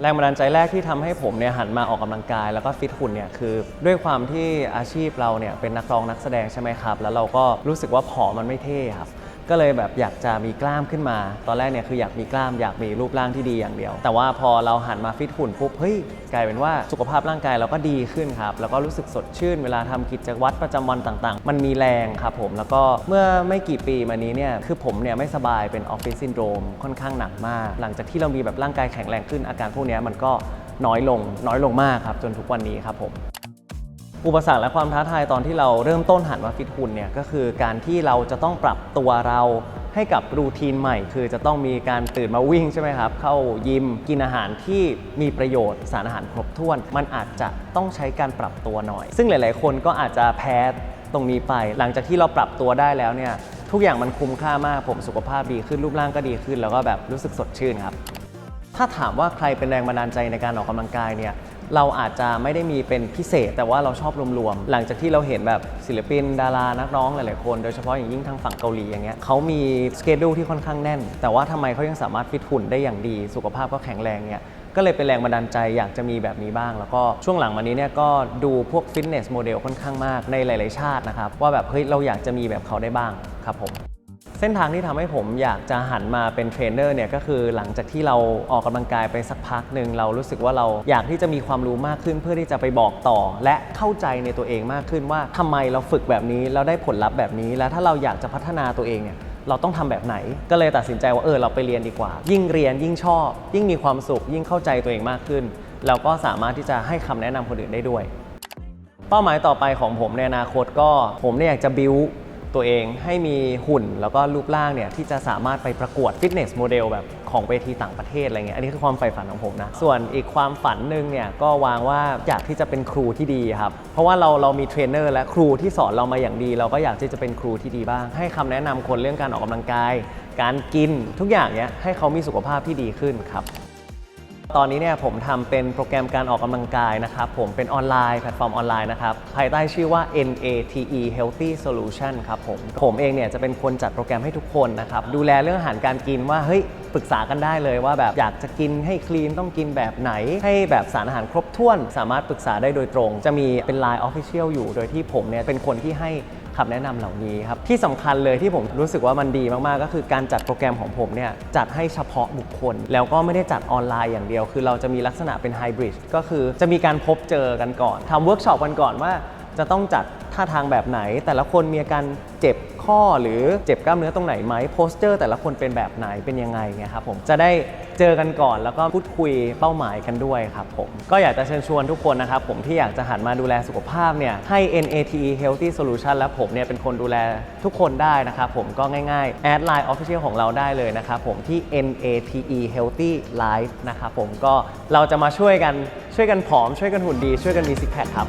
แรงบันดาลใจแรกที่ทำให้ผมเนี่ยหันมาออกกำลังกาย แล้วก็ฟิตหุ่นเนี่ยคือด้วยความที่อาชีพเราเนี่ยเป็นนักร้องนักแสดงใช่ไหมครับ แล้วเราก็รู้สึกว่าผอมมันไม่เท่ครับ ก็เลยแบบอยากจะมีกล้ามขึ้นมา ตอนแรกเนี่ยคืออยากมีกล้ามอยากมีรูปร่างที่ดีอย่างเดียว แต่ว่าพอเราหันมาฟิตหุ่นปุ๊บเฮ้ยกลายเป็นว่าสุขภาพร่างกายเราก็ดีขึ้นครับ แล้วก็รู้สึกสดชื่นเวลาทำกิจวัตรประจำวันต่างๆ มันมีแรงครับผม แล้วก็เมื่อไม่กี่ปีมานี้เนี่ยคือผมเนี่ยไม่สบายเป็นออฟฟิศซินโดรมค่อนข้างหนักมาก หลังจากที่เรามีแบบร่างกายแข็งแรงขึ้นอาการพวกนี้มันก็น้อยลงน้อยลงมากครับจนทุกวันนี้ครับผม อุปสรรคและความท้าทายตอนที่เราเริ่มต้นหันมาฟิตหุ่นเนี่ยก็คือการที่เราจะต้องปรับตัวเราให้กับรูทีนใหม่ คือจะต้องมีการตื่นมาวิ่งใช่ไหมครับ เข้ายิมกินอาหารที่มีประโยชน์สารอาหารครบถ้วน มันอาจจะต้องใช้การปรับตัวหน่อย ซึ่งหลาย ๆ คนก็อาจจะแพ้ตรงนี้ไป หลังจากที่เราปรับตัวได้แล้วเนี่ยทุกอย่างมันคุ้มค่ามากผมสุขภาพดีขึ้นรูปร่างก็ดีขึ้น แล้วก็แบบรู้สึกสดชื่นครับถ้าถามว่าใครเป็นแรงบันดาลใจในการออกกำลังกายเนี่ย เราอาจจะไม่ได้มีเป็นพิเศษ แต่ว่าเราชอบรวมๆ หลังจากที่เราเห็นแบบศิลปิน ดารานักร้องหลายๆคน โดยเฉพาะอย่างยิ่งทางฝั่งเกาหลีอย่างเงี้ยเขามีสเกดูที่ค่อนข้างแน่น แต่ว่าทำไมเขายังสามารถฟิตหุ่นได้อย่างดี สุขภาพก็แข็งแรงเนี่ยก็เลยเป็นแรงบันดาลใจอยากจะมีแบบนี้บ้าง แล้วก็ช่วงหลังมานี้เนี่ยก็ดูพวกฟิตเนสโมเดลค่อนข้างมากในหลาย ๆ ชาตินะครับว่าแบบเฮ้ยเราอยากจะมีแบบเขาได้บ้างครับผม ส้นทางที่ทำให้ผมอยากจะหันมาเป็นเทรนเนอร์เนี่ยก็คือหลังจากที่เราออกกำลังกายไปสักพักหนึ่งเรารู้สึกว่าเราอยากที่จะมีความรู้มากขึ้น เพื่อที่จะไปบอกต่อ และเข้าใจในตัวเองมากขึ้นว่าทำไมเราฝึกแบบนี้แล้วได้ผลลัพธ์แบบนี้ แล้วถ้าเราอยากจะพัฒนาตัวเองเนี่ยเราต้องทำแบบไหน ก็เลยตัดสินใจว่าเออเราไปเรียนดีกว่า ยิ่งเรียนยิ่งชอบ ยิ่งมีความสุข ยิ่งเข้าใจตัวเองมากขึ้น เราก็สามารถที่จะให้คำแนะนำคนอื่นได้ด้วย เป้าหมายต่อไปของผมในอนาคตก็ผมเนี่ยอยากจะบิว ตัวเองให้มีหุ่นแล้วก็รูปร่างเนี่ยที่จะสามารถไปประกวดฟิตเนสโมเดลแบบของเวทีต่างประเทศอะไรเงี้ยอันนี้คือความใฝ่ฝันของผมนะ ส่วนอีกความฝันหนึ่งเนี่ยก็วางว่าอยากที่จะเป็นครูที่ดีครับ เพราะว่าเราเรามีเทรนเนอร์และครูที่สอนเรามาอย่างดี เราก็อยากที่จะเป็นครูที่ดีบ้าง ให้คำแนะนำคนเรื่องการออกกำลังกาย การกินทุกอย่างเนี้ยให้เขามีสุขภาพที่ดีขึ้นครับ ตอนนี้เนี่ยผมทำเป็นโปรแกรมการออกกำลังกายนะครับ ผมเป็นออนไลน์แพลตฟอร์มออนไลน์นะครับ ภายใต้ชื่อว่า NATE Healthy Solution ครับผม ผมเองเนี่ยจะเป็นคนจัดโปรแกรมให้ทุกคนนะครับ ดูแลเรื่องอาหารการกินว่า เฮ้ยปรึกษากันได้เลยว่าแบบอยากจะกินให้คลีนต้องกินแบบไหน ให้แบบสารอาหารครบถ้วน สามารถปรึกษาได้โดยตรง จะมีเป็น Line Official อยู่ โดยที่ผมเนี่ยเป็นคนที่ให้ คำแนะนำเหล่านี้ครับที่สำคัญเลยที่ผมรู้สึกว่ามันดีมากๆ ก็คือการจัดโปรแกรมของผมเนี่ยจัดให้เฉพาะบุคคล แล้วก็ไม่ได้จัดออนไลน์อย่างเดียว คือเราจะมีลักษณะเป็นไฮบริดก็คือจะมีการพบเจอกันก่อนทำเวิร์กช็อปกันก่อนว่า จะต้องจัดท่าทางแบบไหน แต่ละคนมีอาการเจ็บ ข้อหรือเจ็บกล้ามเนื้อตรงไหนไหมโพสเจอร์แต่ละคนเป็นแบบไหนเป็นยังไงไงครับผมจะได้เจอกันก่อนแล้วก็พูดคุยเป้าหมายกันด้วยครับผมก็อยากจะเชิญชวนทุกคนนะครับผมที่อยากจะหันมาดูแลสุขภาพเนี่ยให้ NATE Healthy Solution และผมเนี่ยเป็นคนดูแลทุกคนได้นะครับผมก็ง่ายๆแอดไลน์ Official ของเราได้เลยนะครับผมที่ NATE Healthy Life นะครับผมก็เราจะมาช่วยกันช่วยกันผอมช่วยกันหุ่นดี ช่วยกันมีซิกแพคครับ